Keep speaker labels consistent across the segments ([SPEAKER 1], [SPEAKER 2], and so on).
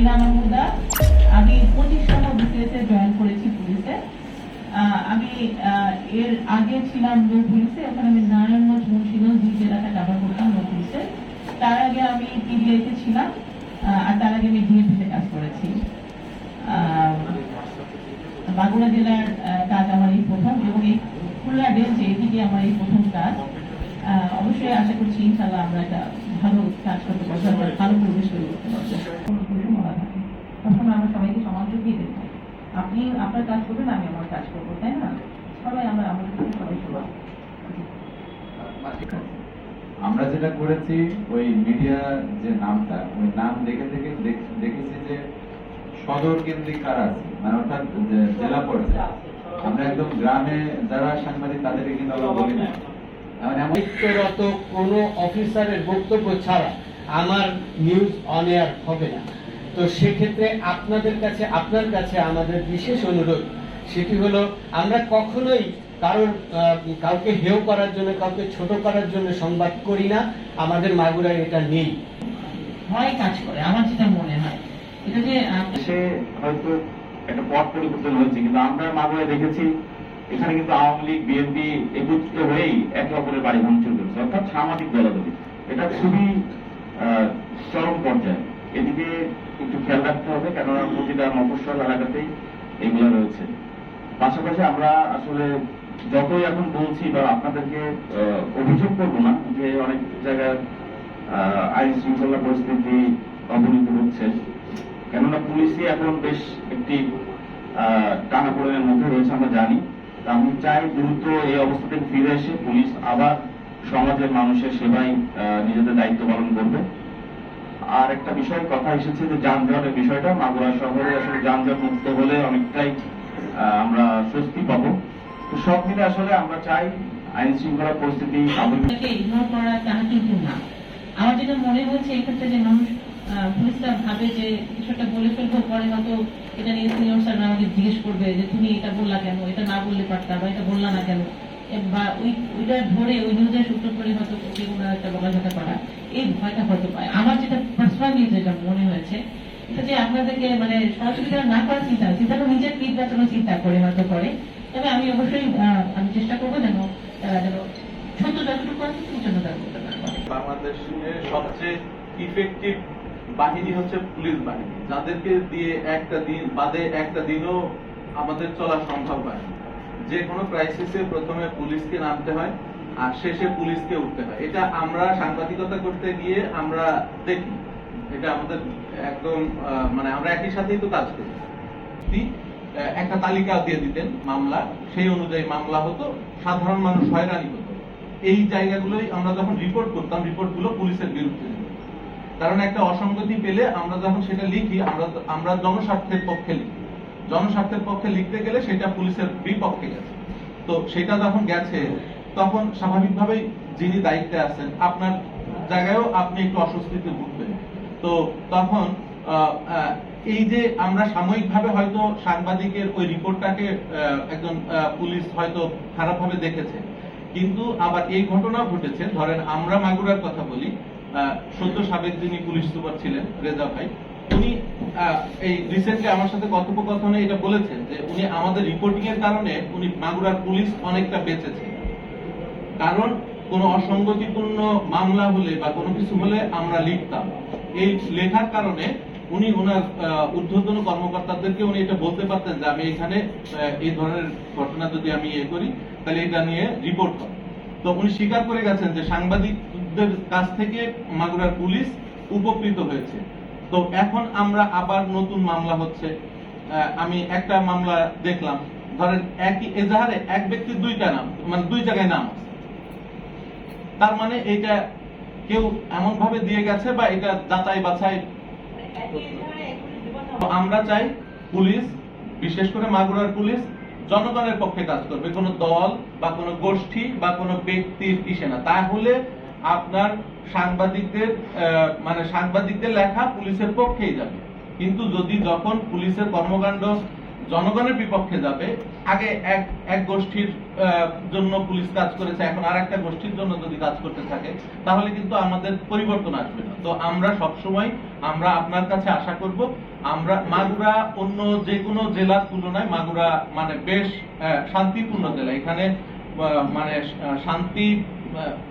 [SPEAKER 1] মীরা মাহমুদা আমি পঁচিশতম BCS join করেছি পুলিশে। আমি এর আগে ছিলাম লো পুলিশে, ওখানে আমি নারায়ণগঞ্জ মুন্সিগঞ্জ দুই জেলাতে কাভার করতাম লো পুলিশে। তার আগে আমি পিডিআইতে ছিলাম আর তার আগে আমি ডিএপিতে কাজ করেছি। বাঁকুড়া জেলার কাজ আমার এই প্রথম এবং এই খুলনা রেঞ্জে এদিকে আমার এই প্রথম কাজ। অবশ্যই আশা করছি ইনশাল্লাহ আমরা একটা ভালো কাজ করতে পারব, ভালো পরিবেশ করতে পারব। তখন আমরা সবাইকে সমান চোখেই দেখব আপনি, আপনার কাজ করবেন, আমি আমার কাজ করব, তাই না? সবাই আমরা আমাদের থেকে সবাই সবাই
[SPEAKER 2] আমরা যেটা করেছি, ওই মিডিয়া যে নামটা, ওই নাম দেখে দেখে দেখেছি যে সদর কেন্দ্রিক কারা আছে? মানে অর্থাৎ জেলা পর্যায়ে। আমরা একদম গ্রামে যারা সাংবাদিক, তাদেরকে কিন্তু আমরা বলি না।
[SPEAKER 3] দায়িত্বরত কোনো অফিসারের বক্তব্য ছাড়া আমার নিউজ অন এয়ার হবে না। তো সেক্ষেত্রে আপনাদের কাছে আপনার কাছে আমাদের বিশেষ অনুরোধ সেটি হলো আমরা কখনোই কারোর কাউকে হেয় করার জন্য কাউকে ছোট করার জন্য সংবাদ করি না। আমাদের মাগুরায় এটা নেই।
[SPEAKER 1] ভয় কাজ করে আমার যেটা মনে হয়। এটা যে
[SPEAKER 4] দেশে হয়তো একটা পথ পরিবর্তন হয়েছে কিন্তু আমরা মাগুরায় দেখেছি এখানে কিন্তু আওয়ামী লীগ বিএনপি একত্রিত হয়েই একে অপরের বাড়ি ভাঙচুর করেছে অর্থাৎ সামাজিক দলাদলি এটা খুবই আহ, চরম পর্যায়ে এদিকে একটু খেয়াল রাখতে হবে কেননা প্রতিটা মফস্বল এলাকাতেই এগুলো রয়েছে। পাশাপাশি আমরা আসলে যতই এখন বলছি বা আপনাদেরকে অভিযোগ করব না যে অনেক জায়গায় আইন শৃঙ্খলা পরিস্থিতি অবনীত হচ্ছে। কেননা পুলিশই এখন বেশ একটি টানা পড়েনের মধ্যে রয়েছে, আমরা জানি। তা আমি চাই দ্রুত এই অবস্থা থেকে ফিরে এসে পুলিশ আবার সমাজের মানুষের সেবায় নিজেদের দায়িত্ব পালন করবে। আর একটা বিষয়, কথা এসেছে যে যানজটের বিষয়টা। মাগুরা শহরে আসলে যানজট মুক্ত হলে অনেকটাই আমরা স্বস্তি পাবো। তো সব মিলে আসলে আমরা চাই আইন শৃঙ্খলা পরিস্থিতি
[SPEAKER 1] ইগনোর করা তাহা কিন্তু না। আমার যেটা মনে হচ্ছে এক্ষেত্রে যে মানুষ পুলিশরা ভাবে যে কিছু একটা বলে ফেলব, পরে হয়তো এটা নিয়ে সিনিয়র স্যার আমাকে জিজ্ঞেস করবে যে, তুমি এটা বললা কেন? এটা না বললে পারতা বা এটা বললা না কেন? বা ওই ওইটা ধরে ওই নিউজের সূত্র ধরে হয়তো একটা বকাঝকা করা এই ভয়টা হয়তো পায়। আমার যেটা পার্সোনালি যেটা মনে হয়েছে, এটা যে আপনাদেরকে মানে তারা না করার চিন্তা চিন্তা করে নিজের পিঠ বাঁচানোর চিন্তা করে হয়তো করে, তবে আমি অবশ্যই আমি চেষ্টা করব যেন তারা যেন যতটুকু আছে না
[SPEAKER 5] সবচেয়ে ইফেক্টিভ বাহিনী হচ্ছে পুলিশ বাহিনী। যাদেরকে দিয়ে একটা দিন, বাদে একটা দিনও আমাদের চলা সম্ভব হয় যে কোনো ক্রাইসিসে প্রথমে পুলিশকে নামতে হয়, আর শেষে পুলিশকে উঠতে হয়। এটা আমরা সাংবাদিকতা করতে গিয়ে আমরা দেখি। এটা আমাদের একদম মানে আমরা একই সাথেই তো কাজ করি। একটা তালিকা দিয়ে দিতেন মামলা, সেই অনুযায়ী মামলা হতো, সাধারণ মানুষ হয়রানি হতো। এই জায়গাগুলোই আমরা যখন রিপোর্ট করতাম রিপোর্টগুলো পুলিশের বিরুদ্ধে। কারণ একটা অসঙ্গতি পেলে আমরা যখন সেটা লিখি, আমরা আমরা জনস্বার্থের পক্ষে লিখি। জনস্বার্থের পক্ষে লিখতে গেলে সেটা পুলিশের বিপক্ষে গেছে। তো সেটা যখন গেছে, তখন স্বাভাবিকভাবেই যিনি দায়িত্বে আছেন, আপনার জায়গায়ও আপনি একটু অস্বস্তিতে তো তখন এই যে আমরা সাময়িকভাবে হয়তো সাংবাদিকের ওই রিপোর্টটাকে একজন পুলিশ হয়তো খারাপভাবে দেখেছে, কিন্তু আবার এই ঘটনা ঘটেছে। ধরেন আমরা মাগুরার কথা বলি সদ্য সাবেক যিনি পুলিশ সুপার ছিলেন, রেজা ভাই, উনি এই রিসেন্টলি আমার সাথে কথোপকথনে এটা বলেছেন যে উনি আমাদের রিপোর্টিং এর কারণে উনি মাগুরার পুলিশ অনেকটা বেঁচেছে। কারণ কোনো অসঙ্গতিপূর্ণ মামলা হলে বা কোনো কিছু হলে আমরা লিখতাম। এই লেখার কারণে উনি ওনার ঊর্ধ্বতন কর্মকর্তাদেরকে উনি এটা বলতে পারতেন যে আমি এখানে এই ধরনের ঘটনা যদি আমি ইয়ে করি, তাহলে এটা নিয়ে রিপোর্ট করো তো উনি স্বীকার করে গেছেন যে সাংবাদিকদের কাছ থেকে মাগুরার পুলিশ উপকৃত হয়েছে। তো এখন আমরা আবার নতুন মামলা হচ্ছে। আমি একটা মামলা দেখলাম। ধরেন একই এজাহারে এক ব্যক্তির দুইটা নাম মানে দুই জায়গায় নাম আছে। তার মানে এটা কেউ এমন ভাবে দিয়ে গেছে বা এটা যাচাই বাছাই আমরা চাই পুলিশ, বিশেষ করে মাগুরার পুলিশ, জনগণের পক্ষে কাজ করবে, কোনো দল বা কোনো গোষ্ঠী বা কোনো ব্যক্তির ইসে না। তাহলে আপনার সাংবাদিকদের মানে সাংবাদিকদের লেখা পুলিশের পক্ষেই যাবে। কিন্তু যদি যখন পুলিশের কর্মকাণ্ড জনগণের বিপক্ষে যাবে। আগে এক এক গোষ্ঠীর জন্য পুলিশ কাজ করেছে, এখন আর একটা গোষ্ঠীর জন্য যদি কাজ করতে থাকে, তাহলে কিন্তু আমাদের পরিবর্তন আসবে না। তো আমরা সবসময়, আমরা আপনার কাছে আশা করব, আমরা মাগুরা অন্য যে কোনো জেলার তুলনায় মাগুরা মানে বেশ শান্তিপূর্ণ জেলা। এখানে মানে শান্তি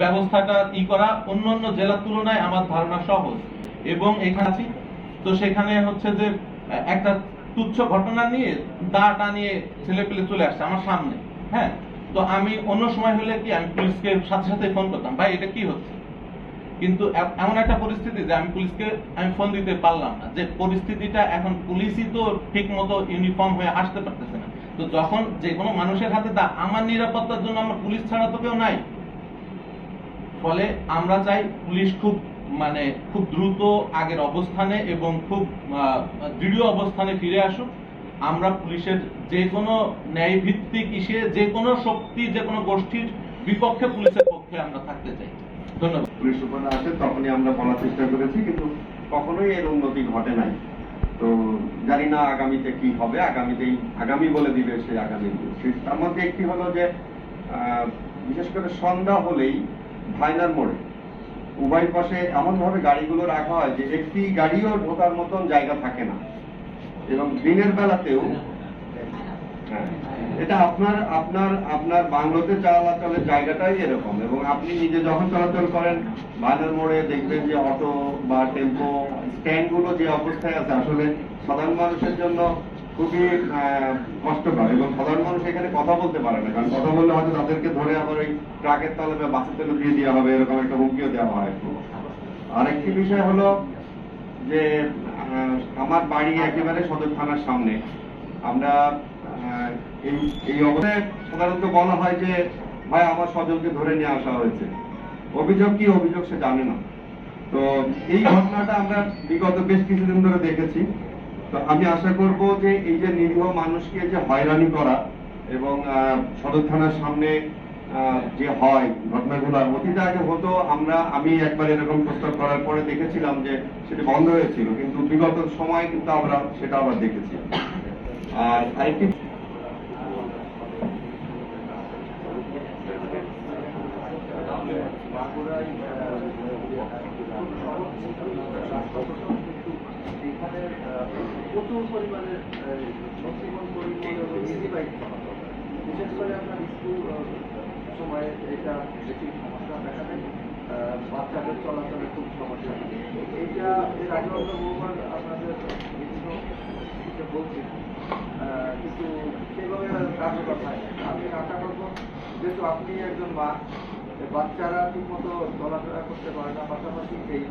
[SPEAKER 5] ব্যবস্থাটা ই করা অন্য অন্য জেলার তুলনায় আমার ধারণা সহজ। এবং এখানে আছি, তো সেখানে হচ্ছে যে একটা তুচ্ছ ঘটনা নিয়ে দা টানিয়ে ছেলে পেলে চলে আসছে আমার সামনে হ্যাঁ? তো আমি অন্য সময় হলে কি আমি পুলিশকে সাথে সাথে ফোন করতাম? ভাই, এটা কি হচ্ছে? কিন্তু এমন একটা পরিস্থিতি যে আমি পুলিশকে, আমি ফোন দিতে পারলাম না। যে পরিস্থিতিটা এখন পুলিশই তো ঠিক মতো ইউনিফর্ম হয়ে আসতে পারতেছে না। তো যখন যে কোনো মানুষের হাতে দা আমার নিরাপত্তার জন্য আমার পুলিশ ছাড়া তো কেউ নাই। ফলে আমরা চাই পুলিশ খুব মানে খুব দ্রুত আগের অবস্থানে এবং খুব দৃঢ় অবস্থানে ফিরে আসুক। আমরা পুলিশের যে কোনো ন্যায় ভিত্তিক ইসে যে কোনো শক্তি, যে কোনো গোষ্ঠীর বিপক্ষে পুলিশের পক্ষে আমরা থাকতে চাই। ধন্যবাদ।
[SPEAKER 6] পুলিশ সুপার আসে তখনই আমরা বলার চেষ্টা করেছি, কিন্তু কখনোই এর উন্নতি ঘটে নাই। তো জানি না আগামীতে কি হবে, আগামীতেই, আগামী বলে দিবে সে আগামী তার মধ্যে একটি হলো যে বিশেষ করে সন্ধ্যা হলেই ভাইনার মোড়ে উভয় পাশে এমন ভাবে গাড়িগুলো রাখা হয় যে একটি গাড়িও ঢোকার মতন জায়গা থাকে না। এবং দিনের বেলাতেও হ্যাঁ, এটা আপনার আপনার আপনার বাংলোতে চলাচলের জায়গাটাই এরকম। এবং আপনি নিজে যখন চলাচল করেন বাজার মোড়ে দেখবেন যে অটো বা টেম্পো স্ট্যান্ডগুলো যে অবস্থায় আছে আসলে সাধারণ মানুষের জন্য খুবই কষ্টকর এবং সাধারণ এখানে কথা বলতে পারে না, কারণ কথা বললে হয়তো তাদেরকে ধরে আবার ওই ট্রাকের তলে বা বাসের তলে দিয়ে দেওয়া হবে, এরকম একটা হুমকিও দেওয়া হয় আরেকটি বিষয় হলো যে আমার বাড়ি একেবারে সদর থানার সামনে। আমরা এই এই অবস্থায় সাধারণত বলা হয় যে, ভাই, আমার স্বজনকে ধরে নিয়ে আসা হয়েছে। অভিযোগ কি, অভিযোগ সে জানে না। তো এই ঘটনাটা আমরা বিগত বেশ কিছুদিন ধরে দেখেছি। তো আমি আশা করব যে, এই যে নিরীহ মানুষকে যে হয়রানি করা এবং সদর থানার সামনে যে হয়, ঘটনাগুলো। অতীতে আগে হতো, আমরা, আমি একবার এরকম প্রস্তাব করার পরে দেখেছিলাম যে সেটা বন্ধ হয়েছিল, কিন্তু বিগত সময় কিন্তু আমরা সেটা আবার দেখেছি। আর আরেকটি
[SPEAKER 7] এখানে প্রচুর পরিমাণে নথিবন পরিমাণ এবং ইজি বাইক বিশেষ করে আপনার স্কুল সময়ে এটা বেশি সমস্যা দেখা দেয় আহ, বাচ্চাদের আহ, কিন্তু সেভাবে কার্যকর হয়। আমি আশা করব যেহেতু আপনি একজন মা বাচ্চারা ঠিক মতো চলাফেরা করতে পারে না পাশাপাশি এই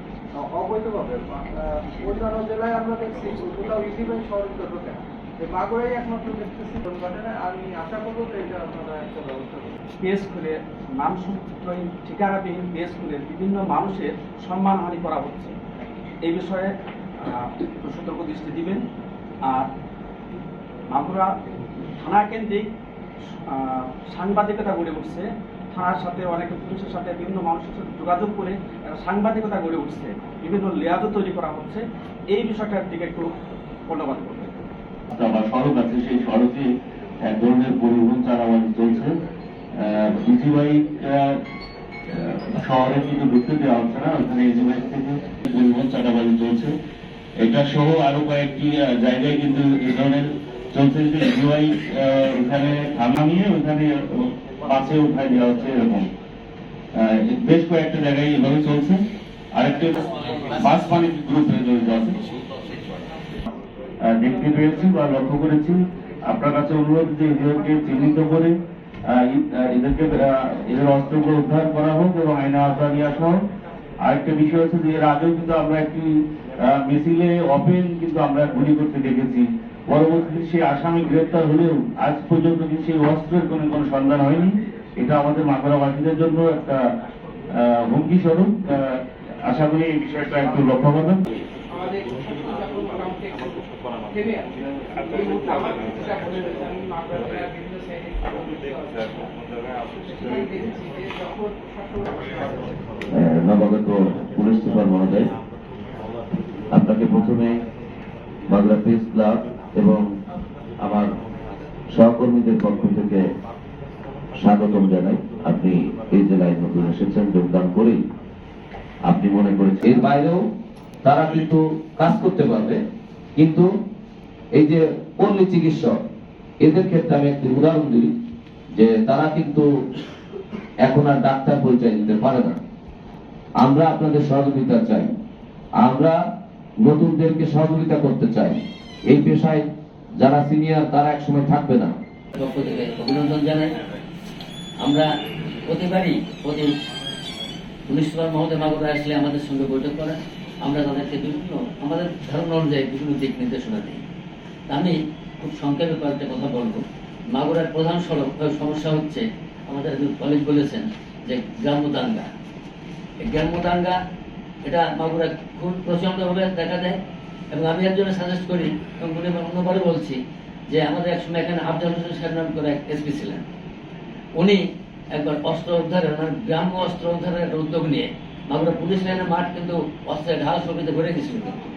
[SPEAKER 7] অবৈধভাবে অন্যান্য জেলায় আমরা দেখছি কোথাও সহযোগিত এই মাগুরাই একমাত্র দেখতেছি। ঘটে না আমি আশা করব যে এটা আপনারা একটা ব্যবস্থা
[SPEAKER 8] পেজ খুলে নামসূত্রহীন ঠিকানাবিহীন পেজ খুলে বিভিন্ন মানুষের সম্মানহানি করা হচ্ছে। এই বিষয়ে সতর্ক দৃষ্টি দিবেন। আর মাগুরা থানা কেন্দ্রিক সাংবাদিকতা গড়ে উঠছে। থানার সাথে, অনেকে পুলিশের সাথে বিভিন্ন মানুষের সাথে যোগাযোগ করে সাংবাদিকতা গড়ে উঠছে। বিভিন্ন লেয়াজও তৈরি করা হচ্ছে। এই বিষয়টার দিকে একটু
[SPEAKER 4] রাস্তা বা সড়ক আছে সেই সড়কে এক ধরনের পরিবহন চালাবাজি চলছে। শহরে কিন্তু ঢুকতে দেওয়া হচ্ছে না ওখানে ইজি বাইক থেকে পরিবহন চালাবাজি চলছে। এটা সহ আরও কয়েকটি জায়গায় কিন্তু এই ধরনের চলছে যে ইজি ওখানে থানা নিয়ে ওখানে বাসে উঠাই দেওয়া হচ্ছে এরকম। বেশ কয়েকটা জায়গায় এভাবে চলছে। আরেকটা বাস মালিক গ্রুপে জড়িত আহ, দেখতে পেয়েছি বা লক্ষ্য করেছি। আপনার কাছে অনুরোধ যে এদেরকে চিহ্নিত করে এদেরকে এদের অস্ত্রগুলো উদ্ধার করা হোক এবং আইনে আওতা নিয়ে আসা হোক। আরেকটা বিষয় হচ্ছে যে এর আগেও কিন্তু আমরা একটি মিছিলে ওপেন কিন্তু আমরা গুলি করতে দেখেছি। পরবর্তীতে সেই আসামি গ্রেপ্তার হলেও আজ পর্যন্ত কিন্তু সেই অস্ত্রের কোনো কোনো সন্ধান হয়নি। এটা আমাদের মাগুরাবাসীদের জন্য একটা হুমকি স্বরূপ। আশা করি এই বিষয়টা একটু লক্ষ্য করবেন। নবাগত পুলিশ সুপার মহোদয় আপনাকে প্রথমে বাংলা প্রেস ক্লাব এবং
[SPEAKER 9] আমার সহকর্মীদের পক্ষ থেকে স্বাগতম জানাই। আপনি এই জেলায় নতুন এসেছেন যোগদান করেই আপনি মনে করেছেন। এর বাইরেও তারা কিন্তু কাজ করতে পারবে। কিন্তু এই যে পল্লী চিকিৎসক, এদের ক্ষেত্রে আমি একটি উদাহরণ দিই, যে তারা কিন্তু এখন আর ডাক্তার পরিচয় দিতে পারে না। আমরা আপনাদের সহযোগিতা চাই। আমরা নতুনদেরকে সহযোগিতা করতে চাই। এই পেশায় যারা সিনিয়র, তারা একসময় থাকবে না।
[SPEAKER 10] অভিনন্দন জানাই। আমরা প্রতিবারই প্রতি মুনিশিপাল মহোদয় মাগুরা আসলে আমাদের সঙ্গে বৈঠক করেন। আমরা তাদেরকে বিভিন্ন, আমাদের ধারণা অনুযায়ী বিভিন্ন দিক নির্দেশনা দিই। আমি খুব সংক্ষেপে কয়েকটা কথা বলব। মাগুরার প্রধান সড়ক সমস্যা হচ্ছে আমাদের কলেজ বলেছেন যে গ্রাম্য দাঙ্গা এই গ্রাম্য দাঙ্গা এটা মাগুরা খুব প্রচণ্ডভাবে দেখা দেয় এবং আমি একজনে সাজেস্ট করি এবং অন্যবারে বলছি যে আমাদের একসময় এখানে আফজাল হোসেন সাহেব নাম করে এক এসপি ছিলেন। উনি একবার অস্ত্র উদ্ধারে, ওনার গ্রাম্য অস্ত্র উদ্ধারের উদ্যোগ নিয়ে মাগুরা পুলিশ লাইনের মাঠ কিন্তু অস্ত্রের ঢাল সবিতে ভরে গেছিল কিন্তু।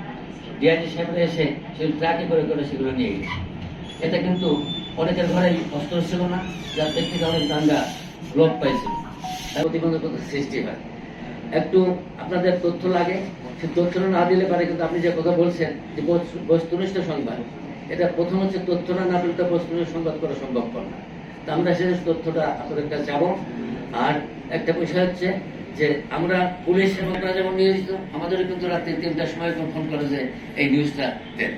[SPEAKER 10] ডিআইজি সাহেবরা এসে সেই ট্রাকে করে করে সেগুলো নিয়ে গেছে। এটা কিন্তু অনেকের ঘরেই অস্ত্র ছিল না যার প্রেক্ষিতে অনেক দাঙ্গা লোপ পাইছিল তার সৃষ্টি হয়। একটু আপনাদের তথ্য লাগে, সে তথ্যটা না দিলে পারে কিন্তু আপনি যে কথা বলছেন, যে বস্তু- বস্তুনিষ্ঠ সংবাদ, এটা প্রথম হচ্ছে তথ্যটা না পেলে তো বস্তুনিষ্ঠ সংবাদ করা সম্ভবপর না। তা আমরা সেই তথ্যটা আপনাদের কাছে যাব আর একটা বিষয় হচ্ছে যে আমরা পুলিশ এবং যেমন নিয়োজিত, আমাদেরও কিন্তু রাত্রি তিনটার সময় ফোন করে যে এই নিউজটা দেন।